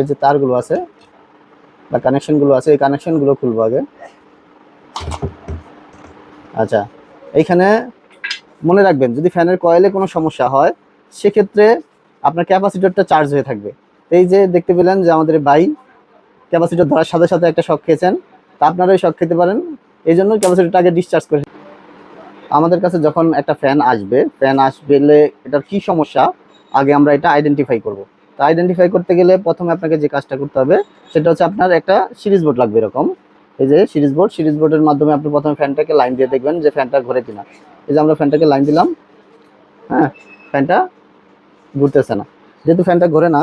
এর যে তারগুলো আছে বা কানেকশনগুলো আছে, এই কানেকশনগুলো খুলবো আগে। আচ্ছা এইখানে মনে রাখবেন, যদি ফ্যানের কয়েলে কোনো সমস্যা হয়, সেক্ষেত্রে আপনার ক্যাপাসিটরটা চার্জ হয়ে থাকবে। এই যে দেখতে পেলেন যে আমাদের বাই ক্যাপাসিটর ধরার সাথে সাথে একটা শখ খেয়েছেন, তা আপনারাই শখ খেতে পারেন। এই জন্য ক্যাপাসিটরটা আগে ডিসচার্জ করে আমাদের কাছে যখন একটা ফ্যান আসবে ফ্যান আসবে এটার কি সমস্যা? আগে আমরা এটা আইডেন্টিফাই করব। তো আইডেন্টিফাই করতে গেলে প্রথমে আপনাকে যে কাজটা করতে হবে, সেটা হচ্ছে আপনার একটা সিরিজ বোর্ড লাগবে এরকম। এই যে সিরিজ বোর্ড সিরিজ বোর্ডের মাধ্যমে আপনি প্রথমে ফ্যানটাকে লাইন দিয়ে দেখবেন যে ফ্যানটা ঘুরে কিনা। এই যে আমরা ফ্যানটাকে লাইন দিলাম হ্যাঁ ফ্যানটা ঘুরতেছে না। যেহেতু ফ্যানটা ঘোরে না,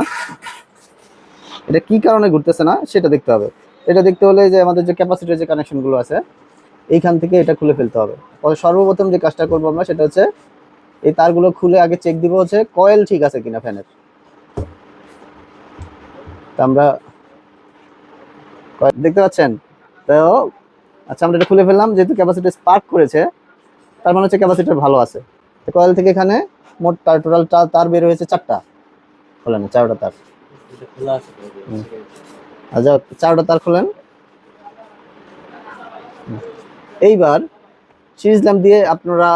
এটা কি কারণে ঘুরতেছে না সেটা দেখতে হবে। এটা দেখতে হলে যে আমাদের যে ক্যাপাসিটির যে কানেকশনগুলো আছে, এইখান থেকে এটা খুলে ফেলতে হবে। সর্বপ্রথম যে কাজটা করব আমরা সেটা হচ্ছে, এই তারগুলো খুলে আগে চেক দিব হচ্ছে কয়েল ঠিক আছে কিনা ফ্যানের। আমরা দেখতে পাচ্ছেন? তো আচ্ছা আমরা এটা খুলে ফেললাম, যেহেতু ক্যাপাসিটি স্পার্ক করেছে, তার মানে হচ্ছে ক্যাপাসিটার ভালো আছে। তো কয়েল থেকে এখানে মোট তার টোটাল তার বের হয়েছে চারটা। খোলেন, চারটা তার। আচ্ছা চারটা তার খোলেন। এইবার সিরিজ ল্যাম্প দিয়ে আপনারা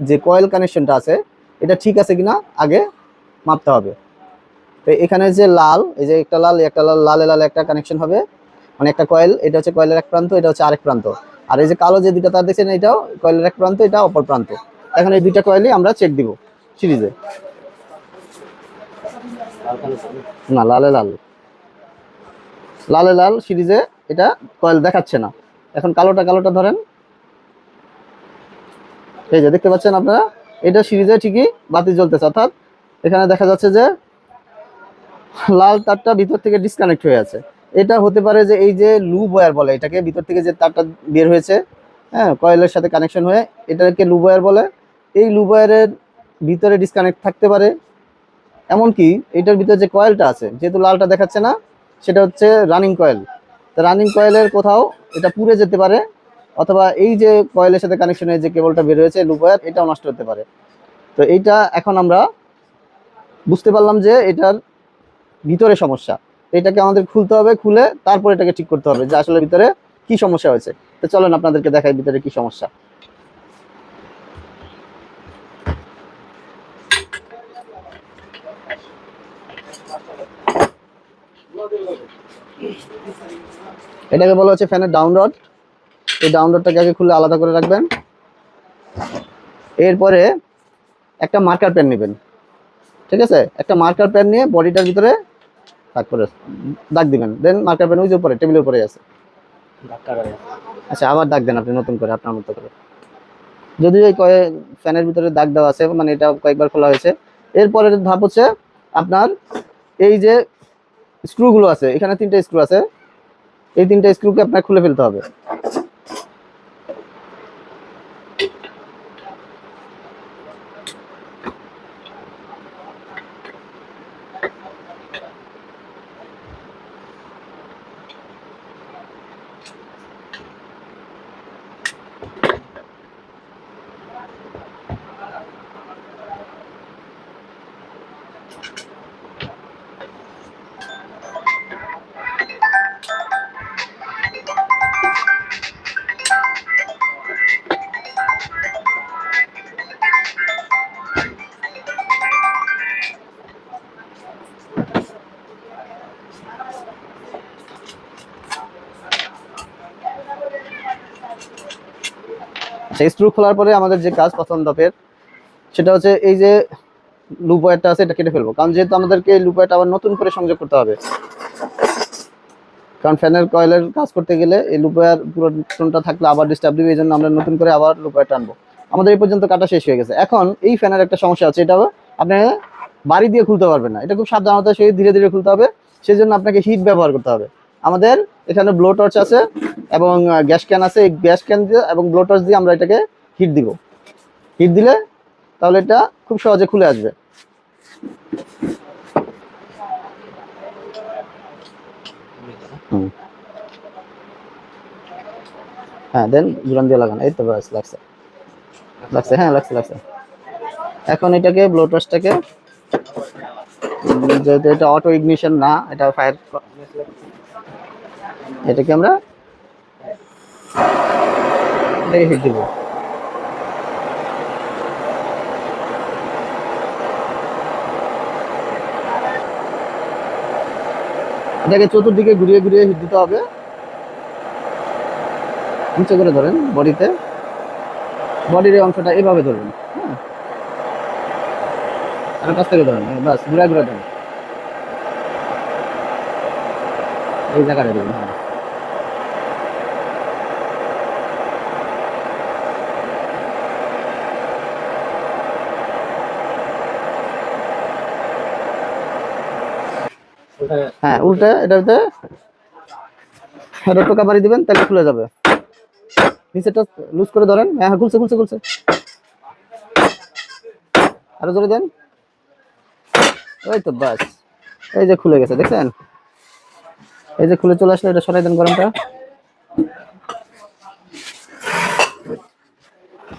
যে কয়েল কানেকশনটা আছে, এটা ঠিক আছে কিনা, আগে মাপতে হবে। তো এখানে যে লাল, এই যে একটা লাল একটা লাল, লালে লালে একটা কানেকশন হবে। মানে একটা কয়েল এটা হচ্ছে কয়েলের এক প্রান্ত, এটা হচ্ছে আরেক প্রান্ত। আর এই যে কালো যে দুটো তার দেখছেন এটাও কয়েলের এক প্রান্ত, এটা অপর প্রান্ত। এখন এই দুইটা কয়েলই আমরা চেক দিব সিরিজে না, লালে লাল। লালে লাল সিরিজে এটা কয়েল দেখাচ্ছে না। এখন কালোটা কালোটা ধরেন। এই যে দেখতে পাচ্ছেন আপনারা? এটা সিরিজে ঠিকই বাতি জ্বলতেছে, অর্থাৎ এখানে দেখা যাচ্ছে যে লাল তারটা ভিতর থেকে ডিসকানেক্ট হয়ে আছে। এটা হতে পারে যে এই যে লুব ওয়্যার বলে, এটাকে ভিতর থেকে যে তারটা বের হয়েছে হ্যাঁ কয়েলের সাথে কানেকশন হয়ে এটাকে লুব ওয়্যার বলে। এই লুব ওয়্যারের ভিতরে ডিসকানেক্ট থাকতে পারে। এমনকি এটার ভিতরে যে কয়েলটা আছে, যেহেতু লালটা দেখাচ্ছে না, সেটা হচ্ছে রানিং কয়েল তো রানিং কয়েলের কোথাও এটা পুড়ে যেতে পারে, অথবা এই যে কয়েলের সাথে কানেকশনে যে কেবলটা বের হয়েছে লুপ ওয়্যার এটাও নষ্ট হতে পারে। তো এইটা এখন আমরা বুঝতে পারলাম যে এটার ভিতরে সমস্যা। এটাকে আমাদের খুলতে হবে, খুলে তারপর এটাকে ঠিক করতে হবে যে আসলে ভিতরে কি সমস্যা হয়েছে। তো চলেন আপনাদেরকে দেখাই ভিতরে কি সমস্যা। এটাকে বলা হচ্ছে ফ্যানের ডাউন রড এই ডাউন রডটাকে আগে খুলে আলাদা করে রাখবেন। এরপরে একটা মার্কার পেন নেবেন। ঠিক আছে? একটা মার্কার প্যান নিয়ে বডিটার ভিতরে তারপরে দাগ দিবেন। দেন মার্কার পেন ওই যে উপরে টেবিলের উপরে আছে। আচ্ছা আবার দাগ দেন আপনি নতুন করে আপনার মতো করে। যদিও এই কয়ে ফ্যানের ভিতরে দাগ দেওয়া আছে মানে এটা কয়েকবার খোলা হয়েছে। এরপরের ধাপ হচ্ছে আপনার এই যে স্ক্রুগুলো আছে এখানে তিনটা স্ক্রু আছে। এই তিনটা স্ক্রুকে আপনার খুলে ফেলতে হবে। সেই স্ক্রু খোলার পরে আমাদের যে কাজ প্রথম ধাপের, সেটা হচ্ছে এই যে লুপ ওয়্যারটা আছে, এটা কেটে ফেলব। কারণ যেহেতু আমাদেরকে লুপ ওয়্যারটা আবার নতুন করে সংযোগ করতে হবে। কারণ ফ্যানের কয়েলের কাজ করতে গেলে এই লুপ ওয়্যার পুরোটা থাকলে আবার ডিস্টার্ব দিবে, এই জন্য আমরা নতুন করে আবার লুপ ওয়্যারটা আনব। আমাদের এই পর্যন্ত কাটা শেষ হয়ে গেছে। এখন এই ফ্যানের একটা সমস্যা আছে, এটা আপনি বাড়ি দিয়ে খুলতে পারবেন না। এটা খুব সাবধানতার সহিত ধীরে ধীরে খুলতে হবে। সেই জন্য আপনাকে হিট ব্যবহার করতে হবে। আমাদের এখানে ব্লো টর্চ আছে এবং গ্যাস ক্যান আছে। এই গ্যাস ক্যান দিয়ে এবং ব্লো টর্চ দিয়ে আমরা এটাকে হিট দিব। হিট দিলে তাহলে এটা খুব সহজে খুলে আসবে। হ্যাঁ দেন জুরান দিয়ে লাগানো। এই তো ব্যাস, লাগছে। লাগছে হ্যাঁ লাগছে লাগছে। এখন এটাকে ব্লো টর্চটাকে যেহেতু এটা অটো ইগনিশন না, এটা ফায়ার এটাকে আমরা এটাকে হিট দিব। এটাকে চতুর্দিকে ঘুরিয়ে ঘুরিয়ে হিট দিতে হবে। নিচে করে ধরেন বডিতে। বডির এই অংশটা এভাবে ধরবেন হ্যাঁ। আর কাছ থেকে ধরেন হ্যাঁ, বাস ঘুরা ঘুরা ধরেন। এই জায়গাটা দেবেন হ্যাঁ। হ্যাঁ উল্টে এটাতে এটা টোকা বাড়ি দিবেন, তাহলে খুলে যাবে। নিচেটা লুজ করে ধরেন হ্যাঁ হ্যাঁ খুলছে খুলছে খুলছে। আরও জোরে দেন। ওই তো বাস, এই যে খুলে গেছে, দেখছেন? এই যে খুলে চলে আসলে, এটা সরাই দেন গরমটা।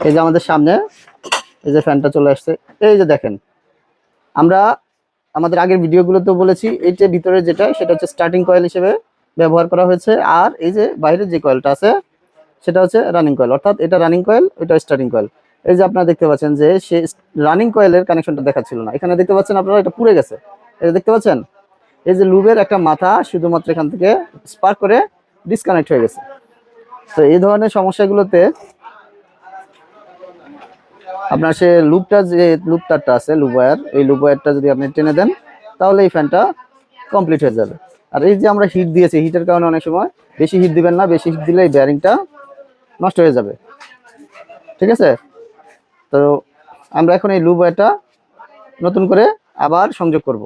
এই যে আমাদের সামনে, এই যে ফ্যানটা চলে আসছে, এই যে দেখেন, আমরা আমাদের আগের ভিডিওগুলোতেও বলেছি, এই যে ভিতরে যেটা, সেটা হচ্ছে স্টার্টিং কয়েল হিসেবে ব্যবহার করা হয়েছে। আর এই যে বাইরের যে কয়েলটা আছে, সেটা হচ্ছে রানিং কয়েল অর্থাৎ এটা রানিং কয়েল এটা স্টার্টিং কয়েল এই যে আপনারা দেখতে পাচ্ছেন যে সে রানিং কয়েলের কানেকশনটা দেখাচ্ছিল না। এখানে দেখতে পাচ্ছেন আপনারা, এটা পুড়ে গেছে। এটা দেখতে পাচ্ছেন? এই যে লুবের একটা মাথা শুধুমাত্র এখান থেকে স্পার্ক করে ডিসকানেক্ট হয়ে গেছে। তো এই ধরনের সমস্যাগুলোতে আপনার সে লুপটা যে লুপ তারটা আছে, লুপ এই লুপ যদি আপনি টেনে দেন, তাহলে এই ফ্যানটা কমপ্লিট হয়ে যাবে। আর এই যে আমরা হিট দিয়েছি হিটের কারণে অনেক সময় বেশি হিট দিবেন না, বেশি হিট দিলে এই ব্যারিংটা নষ্ট হয়ে যাবে। ঠিক আছে? তো আমরা এখন এই লুপ নতুন করে আবার সংযোগ করব।